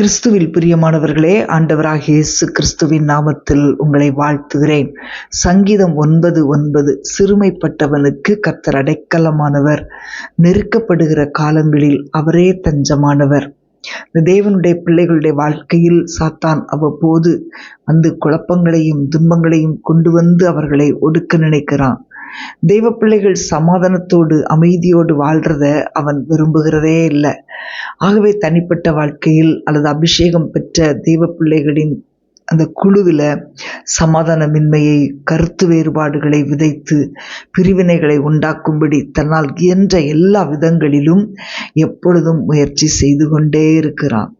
கிறிஸ்துவில் பிரியமானவர்களே ஆண்டவராக இயேசு கிறிஸ்துவின் நாமத்தில் உங்களை வாழ்த்துகிறேன். சங்கீதம் ஒன்பது ஒன்பது சிறுமைப்பட்டவனுக்கு கர்த்தர் அடைக்கலமானவர் நெருக்கப்படுகிற காலங்களில் அவரே தஞ்சமானவர். இந்த தேவனுடைய பிள்ளைகளுடைய வாழ்க்கையில் சாத்தான் அவ்வப்போது வந்து குழப்பங்களையும் துன்பங்களையும் கொண்டு வந்து அவர்களை ஒடுக்க நினைக்கிறான். தெய்வ பிள்ளைகள் சமாதானத்தோடு அமைதியோடு வாழ்கிறத அவன் விரும்புகிறதே இல்லை. ஆகவே தனிப்பட்ட வாழ்க்கையில் அல்லது அபிஷேகம் பெற்ற தெய்வ பிள்ளைகளின் அந்த குழுவில் சமாதானமின்மையை கருத்து வேறுபாடுகளை விதைத்து பிரிவினைகளை உண்டாக்கும்படி தன்னால் இயன்ற எல்லா விதங்களிலும் எப்பொழுதும் முயற்சி செய்து கொண்டே இருக்கிறான்.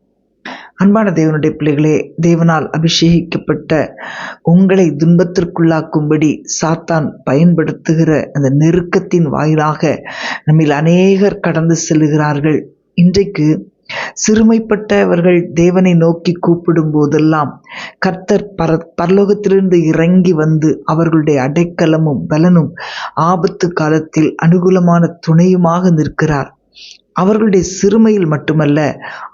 அன்பான தேவனுடைய பிள்ளைகளே தேவனால் அபிஷேகிக்கப்பட்ட உங்களை துன்பத்திற்குள்ளாக்கும்படி சாத்தான் பயன்படுத்துகிற அந்த நெருக்கத்தின் வாயிலாக நம்மில் அநேகர் கடந்து செல்கிறார்கள். இன்றைக்கு சிறுமைப்பட்டவர்கள் தேவனை நோக்கி கூப்பிடும் போதெல்லாம் கர்த்தர் பர பரலோகத்திலிருந்து இறங்கி வந்து அவர்களுடைய அடைக்கலமும் பலனும் ஆபத்து காலத்தில் அனுகூலமான துணையுமாக நிற்கிறார். அவர்களுடைய சிறுமையில் மட்டுமல்ல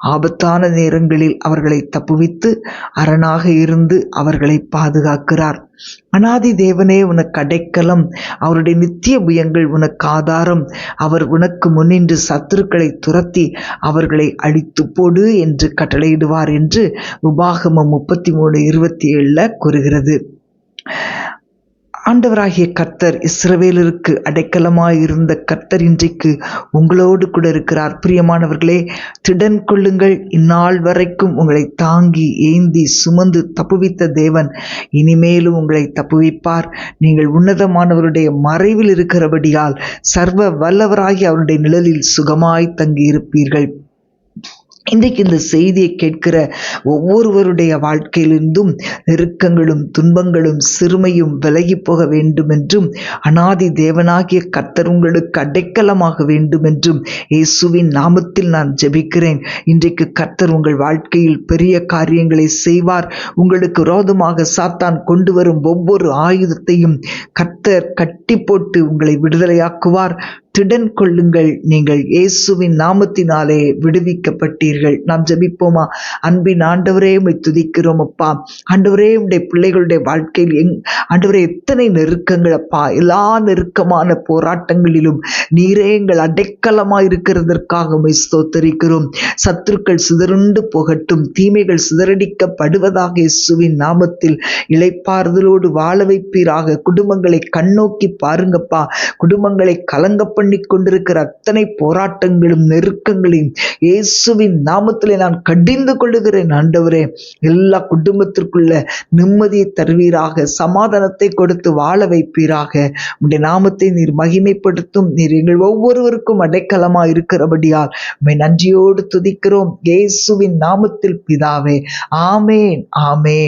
ஆபத்தான நேரங்களில் அவர்களை தப்புவித்து அரணாக இருந்து அவர்களை பாதுகாக்கிறார். அனாதி தேவனே உனக்கு அடைக்கலம் அவருடைய நித்திய புயங்கள் உனக்கு ஆதாரம். அவர் உனக்கு முன்னின்று சத்துருக்களை துரத்தி அவர்களை அழித்து போடு என்று கட்டளையிடுவார் என்று உபாகமம் முப்பத்தி மூணு இருபத்தி ஏழில் கூறுகிறது. ஆண்டவராகிய கர்த்தர் இஸ்ரவேலருக்கு அடைக்கலமாயிருந்த கர்த்தர் இன்றைக்கு உங்களோடு கூட இருக்கிறார். பிரியமானவர்களே திடன் கொள்ளுங்கள். இந்நாள் வரைக்கும் உங்களை தாங்கி ஏந்தி சுமந்து தப்புவித்த தேவன் இனிமேலும் உங்களை தப்புவிப்பார். நீங்கள் உன்னதமானவருடைய மறைவில் இருக்கிறபடியால் சர்வ வல்லவராகி அவருடைய நிழலில் சுகமாய் தங்கியிருப்பீர்கள். இன்றைக்கு இந்த செய்தியை கேட்கிற ஒவ்வொருவருடைய வாழ்க்கையிலிருந்தும் நெருக்கங்களும் துன்பங்களும் சிறுமையும் விலகி போக வேண்டும் என்றும் அனாதி தேவனாகிய கர்த்தர் உங்களுக்கு அடைக்கலமாக வேண்டும் என்றும் இயேசுவின் நாமத்தில் நான் ஜெபிக்கிறேன். இன்றைக்கு கர்த்தர் உங்கள் வாழ்க்கையில் பெரிய காரியங்களை செய்வார். உங்களுக்கு ரோதமாக சாத்தான் கொண்டு வரும் ஒவ்வொரு ஆயுதத்தையும் கர்த்தர் கட்டி போட்டு உங்களை விடுதலையாக்குவார். திடன் கொள்ளுங்கள் நீங்கள் இயேசுவின் நாமத்தினாலே விடுவிக்கப்பட்டீர்கள். நாம் ஜபிப்போமா? அன்பின் ஆண்டவரே உண்மை துதிக்கிறோம் அப்பா. ஆண்டவரே உடைய பிள்ளைகளுடைய வாழ்க்கையில் எங் ஆண்டவரே எத்தனை நெருக்கங்கள் அப்பா. எல்லா நெருக்கமான போராட்டங்களிலும் நீரே எங்கள் அடைக்கலமாக இருக்கிறதற்காக ஸ்தோத்தரிக்கிறோம். சத்துருக்கள் சிதறுண்டு போகட்டும் தீமைகள் சிதறடிக்கப்படுவதாக இயேசுவின் நாமத்தில் இளைப்பாறுதலோடு வாழ வைப்பீராக. குடும்பங்களை கண்ணோக்கி பாருங்கப்பா. குடும்பங்களை கலங்கப்ப பண்ணி கொண்டிருக்கிற அத்தனை போராட்டங்களும் நெருக்கங்களையும் இயேசுவின் நாமத்திலே நான் கடிந்து கொள்ளுகிறேன். ஆண்டவரே எல்லா குடும்பத்திற்குள்ள நிம்மதியை தருவீராக சமாதானத்தை கொடுத்து வாழ வைப்பீராக. உடைய நாமத்தை நீர் மகிமைப்படுத்தும் நீர் எங்கள் ஒவ்வொருவருக்கும் அடைக்கலமா இருக்கிறபடியால் உண்மை நன்றியோடு துதிக்கிறோம். இயேசுவின் நாமத்தில் பிதாவே ஆமேன் ஆமேன்.